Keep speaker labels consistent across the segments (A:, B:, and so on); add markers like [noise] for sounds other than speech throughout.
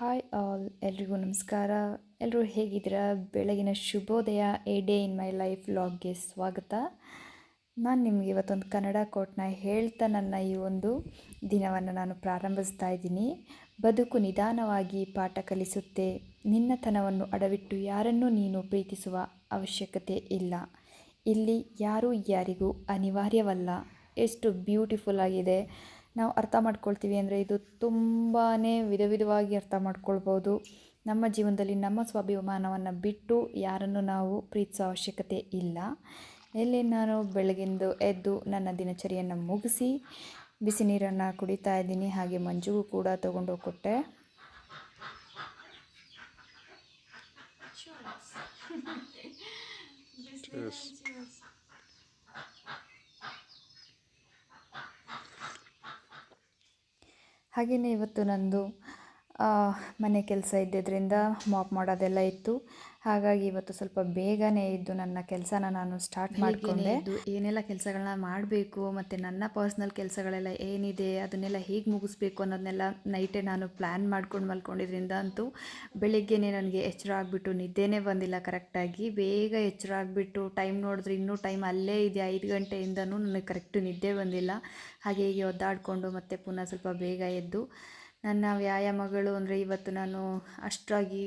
A: Hi all ಎಲ್ರಿಗೂ ನಮಸ್ಕಾರ. ಎಲ್ಲರೂ ಹೇಗಿದ್ದೀರಾ? ಬೆಳಗಿನ ಶುಭೋದಯ, a day in my life ಲಾಗ್ಗೆ ಸ್ವಾಗತ. ನಾನು ನಿಮಗೆ ಇವತ್ತೊಂದು ಕನ್ನಡ ಕೋಟ್ನ ಹೇಳ್ತಾ ನನ್ನ ಈ ಒಂದು ದಿನವನ್ನು ನಾನು ಪ್ರಾರಂಭಿಸ್ತಾ ಇದ್ದೀನಿ. ಬದುಕು ನಿಧಾನವಾಗಿ ಪಾಠ ಕಲಿಸುತ್ತೆ. ನಿನ್ನತನವನ್ನು ಅಡವಿಟ್ಟು ಯಾರನ್ನೂ ನೀನು ಪ್ರೀತಿಸುವ ಅವಶ್ಯಕತೆ ಇಲ್ಲ. ಇಲ್ಲಿ ಯಾರೂ ಯಾರಿಗೂ ಅನಿವಾರ್ಯವಲ್ಲ. ಎಷ್ಟು ಬ್ಯೂಟಿಫುಲ್ ಆಗಿದೆ. ನಾವು ಅರ್ಥ ಮಾಡ್ಕೊಳ್ತೀವಿ ಅಂದರೆ ಇದು ತುಂಬಾ ವಿಧ ವಿಧವಾಗಿ ಅರ್ಥ ಮಾಡ್ಕೊಳ್ಬೋದು. ನಮ್ಮ ಜೀವನದಲ್ಲಿ ನಮ್ಮ ಸ್ವಾಭಿಮಾನವನ್ನು ಬಿಟ್ಟು ಯಾರನ್ನು ನಾವು ಪ್ರೀತಿಸೋ ಅವಶ್ಯಕತೆ ಇಲ್ಲ. ಎಲ್ಲಿ ನಾನು ಬೆಳಗಿಂದು ಎದ್ದು ನನ್ನ ದಿನಚರಿಯನ್ನು ಮುಗಿಸಿ ಬಿಸಿ ನೀರನ್ನು ಕುಡಿತಾ ಇದ್ದೀನಿ ಹಾಗೆ ಮಂಜುಗೂ ಕೂಡ ತೊಗೊಂಡೋಗಿ ಕೊಟ್ಟೆ [laughs] ಹಾಗೆಯೇ ಇವತ್ತು ನಂದು. ಮನೆ ಕೆಲಸ ಇದ್ದಿದ್ದರಿಂದ ಮಾಪ್ ಮಾಡೋದೆಲ್ಲ ಇತ್ತು. ಹಾಗಾಗಿ ಇವತ್ತು ಸ್ವಲ್ಪ ಬೇಗನೆ ಇದ್ದು ನನ್ನ ಕೆಲಸನ ನಾನು ಸ್ಟಾರ್ಟ್ ಮಾಡಿಕೊಂಡೆ. ಏನೆಲ್ಲ ಕೆಲಸಗಳನ್ನ ಮಾಡಬೇಕು ಮತ್ತು ನನ್ನ ಪರ್ಸ್ನಲ್ ಕೆಲಸಗಳೆಲ್ಲ ಏನಿದೆ ಅದನ್ನೆಲ್ಲ ಹೇಗೆ ಮುಗಿಸ್ಬೇಕು ಅನ್ನೋದನ್ನೆಲ್ಲ ನೈಟೇ ನಾನು ಪ್ಲ್ಯಾನ್ ಮಾಡ್ಕೊಂಡು ಮಲ್ಕೊಂಡಿದ್ರಿಂದ ಅಂತೂ ಬೆಳಿಗ್ಗೆನೇ ನನಗೆ ಎಚ್ಚರ ಆಗಿಬಿಟ್ಟು ನಿದ್ದೆನೇ ಬಂದಿಲ್ಲ ಕರೆಕ್ಟಾಗಿ ಬೇಗ ಎಚ್ಚರ ಆಗಿಬಿಟ್ಟು ಟೈಮ್ ನೋಡಿದ್ರೆ ಇನ್ನೂ ಟೈಮ್ ಅಲ್ಲೇ ಇದೆ ಐದು ಗಂಟೆಯಿಂದನೂ ನನಗೆ ಕರೆಕ್ಟ್ ನಿದ್ದೆ ಬಂದಿಲ್ಲ. ಹಾಗೆ ಹೀಗೆ ಒದ್ದಾಡಿಕೊಂಡು ಮತ್ತೆ ಪುನಃ ಸ್ವಲ್ಪ ಬೇಗ ಎದ್ದು ನನ್ನ ವ್ಯಾಯಾಮಗಳು ಅಂದರೆ ಇವತ್ತು ನಾನು ಅಷ್ಟಾಗಿ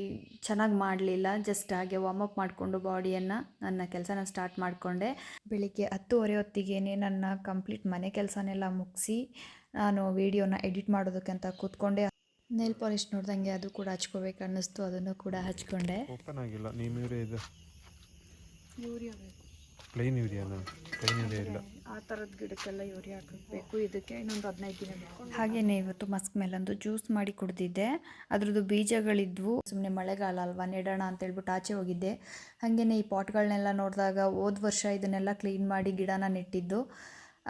A: ಚೆನ್ನಾಗಿ ಮಾಡಲಿಲ್ಲ ಜಸ್ಟ್ ಹಾಗೆ ವಾಮಪ್ ಮಾಡಿಕೊಂಡು ಬಾಡಿಯನ್ನು ನನ್ನ ಕೆಲಸನ ಸ್ಟಾರ್ಟ್ ಮಾಡಿಕೊಂಡೆ. ಬೆಳಿಗ್ಗೆ ಹತ್ತುವರೆ ಹೊತ್ತಿಗೆನೆ ನನ್ನ ಕಂಪ್ಲೀಟ್ ಮನೆ ಕೆಲಸನೆಲ್ಲ ಮುಗಿಸಿ ನಾನು ವೀಡಿಯೋನ ಎಡಿಟ್ ಮಾಡೋದಕ್ಕೆ ಅಂತ ಕೂತ್ಕೊಂಡೆ. ನೆಲ್ ಪಾಲಿಶ್ ನೋಡ್ದಂಗೆ ಅದು ಕೂಡ ಹಚ್ಕೋಬೇಕು ಅನ್ನಿಸ್ತು ಅದನ್ನು ಕೂಡ ಹಚ್ಕೊಂಡೆ.
B: ಓಪನ್ ಆಗಿಲ್ಲ ನೀವು ಇದೆ.
A: Urea
B: plain urea plain urea ಇಲ್ಲ.
A: ಆ ಥರದ ಗಿಡಕ್ಕೆಲ್ಲ ಯೂರಿಯಾ ಹಾಕಬೇಕು. ಇದಕ್ಕೆ ಇನ್ನೊಂದು ಹದಿನೈದು ದಿನ ಬೇಕು. ಹಾಗೆಯೇ ಇವತ್ತು ಮಸ್ಕ್ ಮೇಲೊಂದು ಜ್ಯೂಸ್ ಮಾಡಿ ಕುಡ್ದಿದ್ದೆ. ಅದ್ರದ್ದು ಬೀಜಗಳಿದ್ವು. ಸುಮ್ಮನೆ ಮಳೆಗಾಲ ಅಲ್ವಾ? ನೆಡೋಣ ಅಂತ ಹೇಳ್ಬಿಟ್ಟು ಆಚೆ ಹೋಗಿದ್ದೆ. ಹಾಗೆಯೇ ಈ ಪಾಟ್ಗಳನ್ನೆಲ್ಲ ನೋಡಿದಾಗ ಹೋದ ವರ್ಷ ಇದನ್ನೆಲ್ಲ ಕ್ಲೀನ್ ಮಾಡಿ ಗಿಡನ ನೆಟ್ಟಿದ್ದು.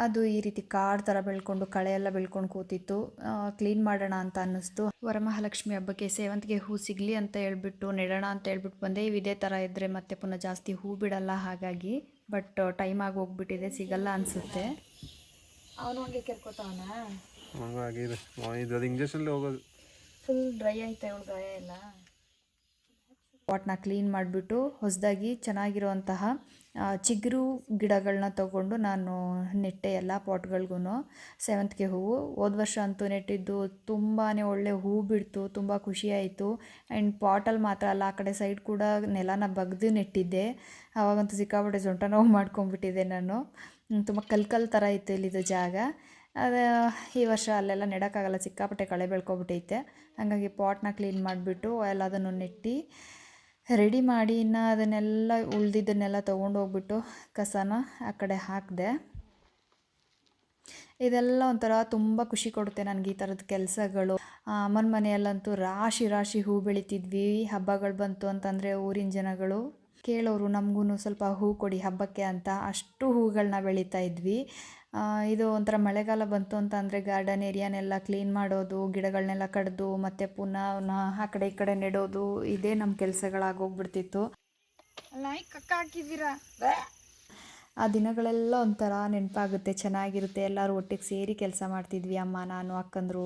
A: ಅದು ಈ ರೀತಿ ಕಾಡ್ ಥರ ಬೆಳ್ಕೊಂಡು ಕಳೆ ಎಲ್ಲ ಬೆಳ್ಕೊಂಡು ಕೂತಿತ್ತು. ಕ್ಲೀನ್ ಮಾಡೋಣ ಅಂತ ಅನ್ನಿಸ್ತು. ವರಮಹಾಲಕ್ಷ್ಮಿ ಹಬ್ಬಕ್ಕೆ ಸೇವಂತಿಗೆ ಹೂ ಸಿಗಲಿ ಅಂತ ಹೇಳ್ಬಿಟ್ಟು ನೆಡೋಣ ಅಂತ ಹೇಳ್ಬಿಟ್ಟು ಬಂದೆ. ಇವು ಇದೇ ಥರ ಇದ್ದರೆ ಮತ್ತೆ ಪುನಃ ಜಾಸ್ತಿ ಹೂ ಬಿಡಲ್ಲ ಹಾಗಾಗಿ. ಬಟ್ ಟೈಮ್ ಆಗಿ ಹೋಗ್ಬಿಟ್ಟಿದೆ ಸಿಗಲ್ಲ ಅನಿಸುತ್ತೆ. ಅವನು ಹಂಗೆ ಕೆರ್ಕೋತಾವನ?
B: ಹಂಗಾಗಿದೆ ಇದು ಅದು ಇಂಜೆಕ್ಷನ್ಲಿ ಹೋಗೋದು.
A: ಫುಲ್ ಡ್ರೈ ಆಯ್ತಾ ಇವಳು ಗಾಯ ಎಲ್ಲ. ಪಾಟ್ನ ಕ್ಲೀನ್ ಮಾಡಿಬಿಟ್ಟು ಹೊಸದಾಗಿ ಚೆನ್ನಾಗಿರುವಂತಹ ಚಿಗುರು ಗಿಡಗಳನ್ನ ತಗೊಂಡು ನಾನು ನೆಟ್ಟೆ ಎಲ್ಲ ಪಾಟ್ಗಳಿಗೂ ಸೇವಂತಿಗೆ ಹೂವು. ಹೋದ ವರ್ಷ ಅಂತೂ ನೆಟ್ಟಿದ್ದು ತುಂಬಾ ಒಳ್ಳೆ ಹೂ ಬಿಡ್ತು, ತುಂಬ ಖುಷಿಯಾಯಿತು ಆ್ಯಂಡ್ ಪಾಟಲ್ಲಿ ಮಾತ್ರ ಅಲ್ಲ, ಆ ಕಡೆ ಸೈಡ್ ಕೂಡ ನೆಲನ ಬಗ್ದು ನೆಟ್ಟಿದ್ದೆ. ಆವಾಗಂತೂ ಸಿಕ್ಕಾಪಟ್ಟೆ ಸೊಂಟ ನೋವು ಮಾಡ್ಕೊಂಬಿಟ್ಟಿದ್ದೆ ನಾನು. ತುಂಬ ಕಲ್ಕಲ್ ಕಲ್ ಥರ ಇತ್ತು ಇಲ್ಲಿದು ಜಾಗ. ಅದು, ಈ ವರ್ಷ ಅಲ್ಲೆಲ್ಲ ನೆಡೋಕ್ಕಾಗಲ್ಲ, ಸಿಕ್ಕಾಪಟ್ಟೆ ಕಳೆ ಬೆಳ್ಕೊಬಿಟ್ಟೈತೆ. ಹಾಗಾಗಿ ಪಾಟ್ನ ಕ್ಲೀನ್ ಮಾಡಿಬಿಟ್ಟು ಎಲ್ಲದನ್ನು ನೆಟ್ಟು ರೆಡಿ ಮಾಡಿ ಇನ್ನು ಅದನ್ನೆಲ್ಲ ಉಳ್ದಿದ್ದನ್ನೆಲ್ಲ ತೊಗೊಂಡೋಗ್ಬಿಟ್ಟು ಕಸನ ಆ ಕಡೆ ಹಾಕಿದೆ. ಇದೆಲ್ಲ ಒಂಥರ ತುಂಬ ಖುಷಿ ಕೊಡುತ್ತೆ ನನಗೆ ಈ ಥರದ ಕೆಲಸಗಳು. ಅಮ್ಮನ ಮನೆಯಲ್ಲಂತೂ ರಾಶಿ ರಾಶಿ ಹೂ ಬೆಳಿತಿದ್ವಿ, ಹಬ್ಬಗಳು ಬಂತು ಅಂತಂದರೆ ಊರಿನ ಜನಗಳು. ಕೇಳೋರು ನಮಗೂ ಸ್ವಲ್ಪ ಹೂ ಕೊಡಿ ಹಬ್ಬಕ್ಕೆ ಅಂತ ಅಷ್ಟು ಹೂಗಳನ್ನ ಬೆಳೀತಾ ಇದ್ವಿ. ಇದು ಒಂಥರ ಮಳೆಗಾಲ ಬಂತು ಅಂತ ಅಂದರೆ ಗಾರ್ಡನ್ ಏರಿಯಾನೆಲ್ಲ ಕ್ಲೀನ್ ಮಾಡೋದು ಗಿಡಗಳನ್ನೆಲ್ಲ ಕಡಿದು ಮತ್ತು ಪುನಃ ಆ ಕಡೆ ಈ ಕಡೆ ನೆಡೋದು ಇದೇ ನಮ್ಮ ಕೆಲಸಗಳಾಗೋಗ್ಬಿಡ್ತಿತ್ತು ಆ ದಿನಗಳೆಲ್ಲ ಒಂಥರ ನೆನಪಾಗುತ್ತೆ ಚೆನ್ನಾಗಿರುತ್ತೆ. ಎಲ್ಲರೂ ಒಟ್ಟಿಗೆ ಸೇರಿ ಕೆಲಸ ಮಾಡ್ತಿದ್ವಿ ಅಮ್ಮ ನಾನು ಅಕ್ಕಂದರು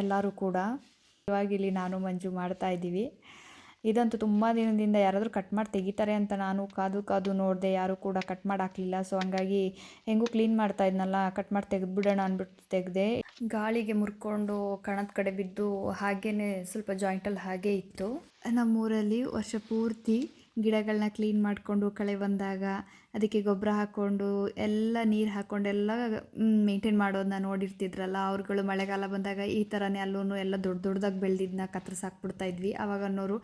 A: ಎಲ್ಲರೂ ಕೂಡ. ಇವಾಗಿಲ್ಲಿ ನಾನು ಮಂಜು ಮಾಡ್ತಾ ಇದ್ದೀವಿ. ಇದಂತೂ ತುಂಬ ದಿನದಿಂದ ಯಾರಾದರೂ ಕಟ್ ಮಾಡಿ ತೆಗಿತಾರೆ ಅಂತ ನಾನು ಕಾದು ಕಾದು ನೋಡಿದೆ, ಯಾರೂ ಕೂಡ ಕಟ್ ಮಾಡಿ ಹಾಕಲಿಲ್ಲ. ಸೊ ಹಂಗಾಗಿ ಹೆಂಗೂ ಕ್ಲೀನ್ ಮಾಡ್ತಾ ಇದ್ನಲ್ಲ ಕಟ್ ಮಾಡಿ ತೆಗೆದ್ಬಿಡೋಣ ಅಂದ್ಬಿಟ್ಟು ತೆಗೆದೆ. ಗಾಳಿಗೆ ಮುರ್ಕೊಂಡು ಕಣದ ಕಡೆ ಬಿದ್ದು ಹಾಗೇ ಸ್ವಲ್ಪ ಜಾಯಿಂಟಲ್ಲಿ ಹಾಗೇ ಇತ್ತು. ನಮ್ಮೂರಲ್ಲಿ ವರ್ಷ ಪೂರ್ತಿ ಗಿಡಗಳನ್ನ ಕ್ಲೀನ್ ಮಾಡಿಕೊಂಡು ಕಳೆ ಬಂದಾಗ ಅದಕ್ಕೆ ಗೊಬ್ಬರ ಹಾಕ್ಕೊಂಡು ಎಲ್ಲ ನೀರು ಹಾಕ್ಕೊಂಡೆಲ್ಲ ಮೇಂಟೈನ್ ಮಾಡೋದನ್ನ ನೋಡಿರ್ತಿದ್ರಲ್ಲ, ಅವ್ರುಗಳು ಮಳೆಗಾಲ ಬಂದಾಗ ಈ ಥರನೇ ಅಲ್ಲೂ ಎಲ್ಲ ದೊಡ್ಡ ದೊಡ್ಡದಾಗಿ ಬೆಳೆದಿದ್ದನ್ನ ಕತ್ತರಿಸಾಕ್ಬಿಡ್ತಾ ಇದ್ವಿ. ಆವಾಗ ಅನ್ನೋರು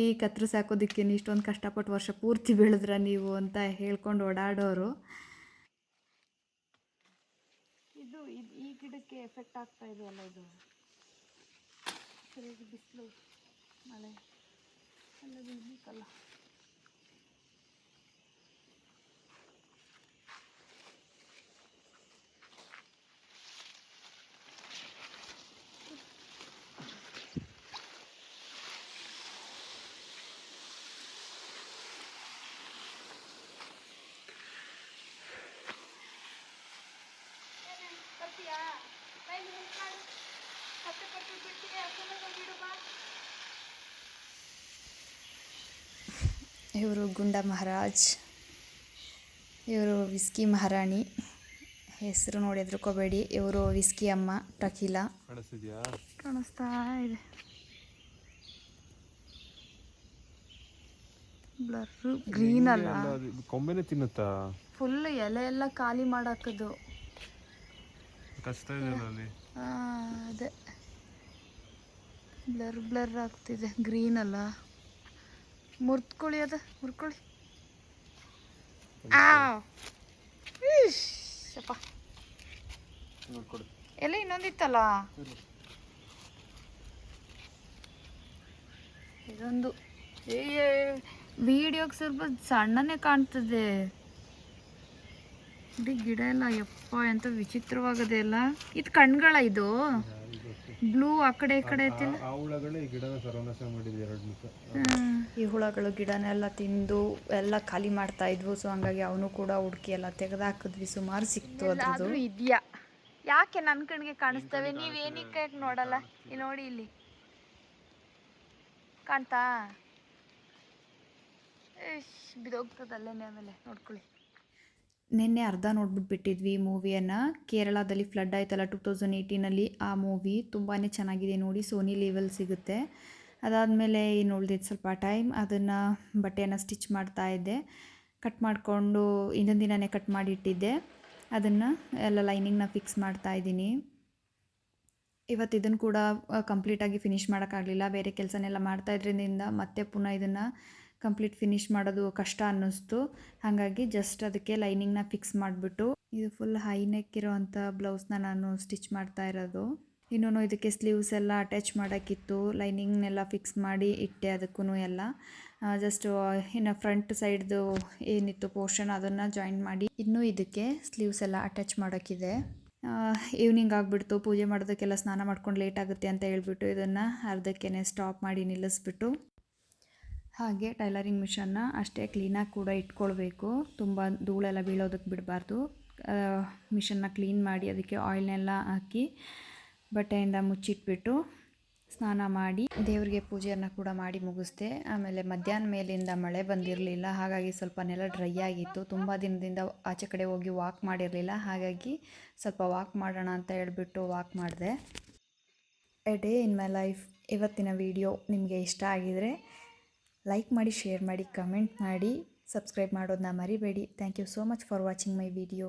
A: ಈ ಕತ್ತರಿಸಾಕೋದಕ್ಕೇನು ಇಷ್ಟೊಂದು ಕಷ್ಟಪಟ್ಟು ವರ್ಷ ಪೂರ್ತಿ ಬೆಳೆದ್ರ ನೀವು ಅಂತ ಹೇಳ್ಕೊಂಡು ಓಡಾಡೋರು. ಇದು ಈ ಗಿಡಕ್ಕೆ ಎಫೆಕ್ಟ್ ಆಗ್ತಾ ಇದೆಯಲ್ಲ ಇದು? ಬಿಸಿಲು, ಮಳೆ, ಎಲ್ಲ ಕಷ್ಟಪಟ್ಟು ಬಿಡ್ತೀನಿ ಇವರು ಗುಂಡ ಮಹಾರಾಜ್ ಇವರು ವಿಸ್ಕಿ ಮಹಾರಾಣಿ ಹೆಸರು ನೋಡಿ ಕೊಬೇಡಿ ಇವರು ವಿಸ್ಕಿ ಅಮ್ಮ ಟಕೀಲ ಕಾಣಿಸ್ತಾ ಇದೆ. ಫುಲ್ ಎಲೆ ಎಲ್ಲ ಖಾಲಿ ಮಾಡಾಕದು.
B: ಕಷ್ಟ
A: ಅದೇ. ಬ್ಲರ್ ಬ್ಲರ್ ಆಗ್ತಿದೆ ಗ್ರೀನ್ ಅಲ್ಲ. ಮುರ್ತ್ಕೊಳ್ಳಿ ಅದ ಮುರ್ಕೊಳ್ಳಿ ಎಲ್ಲ ಇನ್ನೊಂದಿತ್ತಲ್ಲ? ಇದೊಂದು. ವಿಡಿಯೋಗೆ ಸ್ವಲ್ಪ ಸಣ್ಣನೇ ಕಾಣ್ತದೆ. ಇಡೀ ಗಿಡ ಎಲ್ಲ ಯಪ್ಪ ಎಂತ ವಿಚಿತ್ರವಾಗದೆ ಅಲ್ಲ ಇದು ಕಣ್ಗಳ ಇದು? ಬ್ಲೂ ಆ ಕಡೆ ಈ ಕಡೆ ಐತಿಲ್ಲ
B: ಆ ಹುಳಗಳು ಈ ಗಿಡನ ಸರ್ವನಾಶ ಮಾಡಿದೆ ಎರಡು ನಿಮಿಷ
A: ಈ ಹುಳಗಳು ಗಿಡನೆಲ್ಲ ತಿಂದು ಎಲ್ಲ ಖಾಲಿ ಮಾಡ್ತಾ ಇದ್ವು ಸೊ ಹಂಗಾಗಿ ಅವನು ಕೂಡ ಹುಡುಕಿ ಎಲ್ಲ ತೆಗೆದಾಕಿದ್ವಿ ಸುಮಾರು ಸಿಕ್ತು ಅದ್ರದ್ದು. ಇದೆಯಾ? ಯಾಕೆ ನನ್ನ ಕಣ್ಗೆ ಕಾಣಿಸ್ತವೆ? ನೀವೇನಕ್ಕೆ ನೋಡಲ್ಲ? ಇಲ್ಲಿ ನೋಡಿ ಇಲ್ಲಿ. ಕಾಣ್ತಾ? ಇಶ್, ಬಿದೋಗ್ತದೆ ಅಲ್ಲೇನೆ ಆಮೇಲೆ? ನೋಡ್ಕೊಳ್ಳಿ. ನಿನ್ನೆ ಅರ್ಧ ನೋಡ್ಬಿಟ್ಟು ಬಿಟ್ಟಿದ್ವಿ ಮೂವಿಯನ್ನು. ಕೇರಳದಲ್ಲಿ ಫ್ಲಡ್ ಆಯ್ತಲ್ಲ ಟೂ ತೌಸಂಡ್ ಏಯ್ಟೀನಲ್ಲಿ ಆ ಮೂವಿ ತುಂಬಾ ಚೆನ್ನಾಗಿದೆ ನೋಡಿ ಸೋನಿ ಲೆವೆಲ್ ಸಿಗುತ್ತೆ. ಅದಾದಮೇಲೆ ಏನು ಉಳ್ದಿದ್ದು ಸ್ವಲ್ಪ ಟೈಮ್ ಅದನ್ನು ಬಟ್ಟೆಯನ್ನು ಸ್ಟಿಚ್ ಮಾಡ್ತಾ ಇದ್ದೆ. ಕಟ್ ಮಾಡಿಕೊಂಡು ಇನ್ನೊಂದು ದಿನನೇ ಕಟ್ ಮಾಡಿ ಇಟ್ಟಿದ್ದೆ ಅದನ್ನು ಎಲ್ಲ ಲೈನಿಂಗ್ನ ಫಿಕ್ಸ್ ಮಾಡ್ತಾ ಇದ್ದೀನಿ. ಇವತ್ತು ಇದನ್ನು ಕೂಡ ಕಂಪ್ಲೀಟಾಗಿ ಫಿನಿಷ್ ಮಾಡೋಕ್ಕಾಗಲಿಲ್ಲ ಬೇರೆ ಕೆಲಸನೆಲ್ಲ ಮಾಡ್ತಾ ಇದ್ರಿಂದ ಮತ್ತೆ ಪುನಃ ಇದನ್ನು ಕಂಪ್ಲೀಟ್ ಫಿನಿಶ್ ಮಾಡೋದು ಕಷ್ಟ ಅನ್ನಿಸ್ತು. ಹಾಗಾಗಿ ಜಸ್ಟ್ ಅದಕ್ಕೆ ಲೈನಿಂಗ್ನ ಫಿಕ್ಸ್ ಮಾಡಿಬಿಟ್ಟು, ಇದು ಫುಲ್ ಹೈ ನೆಕ್ ಇರೋವಂಥ ಬ್ಲೌಸ್ನ ನಾನು ಸ್ಟಿಚ್ ಮಾಡ್ತಾ ಇರೋದು. ಇನ್ನೂ ಇದಕ್ಕೆ ಸ್ಲೀವ್ಸ್ ಎಲ್ಲ ಅಟ್ಯಾಚ್ ಮಾಡೋಕ್ಕಿತ್ತು. ಲೈನಿಂಗ್ನೆಲ್ಲ ಫಿಕ್ಸ್ ಮಾಡಿ ಇಟ್ಟೆ ಅದಕ್ಕೂ ಎಲ್ಲ. ಜಸ್ಟ್ ಇನ್ನು ಫ್ರಂಟ್ ಸೈಡ್ದು ಏನಿತ್ತು ಪೋರ್ಷನ್ ಅದನ್ನು ಜಾಯಿನ್ ಮಾಡಿ ಇನ್ನೂ ಇದಕ್ಕೆ ಸ್ಲೀವ್ಸ್ ಎಲ್ಲ ಅಟ್ಯಾಚ್ ಮಾಡೋಕ್ಕಿದೆ. ಈವ್ನಿಂಗ್ ಆಗಿಬಿಡ್ತು. ಪೂಜೆ ಮಾಡೋದಕ್ಕೆಲ್ಲ ಸ್ನಾನ ಮಾಡ್ಕೊಂಡು ಲೇಟ್ ಆಗುತ್ತೆ ಅಂತ ಹೇಳ್ಬಿಟ್ಟು ಇದನ್ನು ಅರ್ಧಕ್ಕೆ ಸ್ಟಾಪ್ ಮಾಡಿ ನಿಲ್ಲಿಸ್ಬಿಟ್ಟು. ಹಾಗೆ ಟೈಲರಿಂಗ್ ಮಿಷನ್ನ ಅಷ್ಟೇ ಕ್ಲೀನಾಗಿ ಕೂಡ ಇಟ್ಕೊಳ್ಬೇಕು. ತುಂಬ ಧೂಳೆಲ್ಲ ಬೀಳೋದಕ್ಕೆ ಬಿಡಬಾರ್ದು. ಮಿಷನ್ನ ಕ್ಲೀನ್ ಮಾಡಿ ಅದಕ್ಕೆ ಆಯಿಲ್ನೆಲ್ಲ ಹಾಕಿ ಬಟ್ಟೆಯಿಂದ ಮುಚ್ಚಿಟ್ಬಿಟ್ಟು ಸ್ನಾನ ಮಾಡಿ ದೇವರಿಗೆ ಪೂಜೆಯನ್ನು ಕೂಡ ಮಾಡಿ ಮುಗಿಸ್ದೆ. ಆಮೇಲೆ ಮಧ್ಯಾಹ್ನ ಮೇಲಿಂದ ಮಳೆ ಬಂದಿರಲಿಲ್ಲ. ಹಾಗಾಗಿ ಸ್ವಲ್ಪ ನೆಲ ಡ್ರೈ ಆಗಿತ್ತು. ತುಂಬ ದಿನದಿಂದ ಆಚೆ ಕಡೆ ಹೋಗಿ ವಾಕ್ ಮಾಡಿರಲಿಲ್ಲ. ಹಾಗಾಗಿ ಸ್ವಲ್ಪ ವಾಕ್ ಮಾಡೋಣ ಅಂತ ಹೇಳ್ಬಿಟ್ಟು ವಾಕ್ ಮಾಡಿದೆ. A day in my life. ಇವತ್ತಿನ ವಿಡಿಯೋ ನಿಮಗೆ ಇಷ್ಟ ಆಗಿದರೆ ಲೈಕ್ ಮಾಡಿ ಶೇರ್ ಮಾಡಿ ಕಮೆಂಟ್ ಮಾಡಿ ಸಬ್ಸ್ಕ್ರೈಬ್ ಮಾಡೋದನ್ನ ಮರಿಬೇಡಿ. Thank you so much for watching my video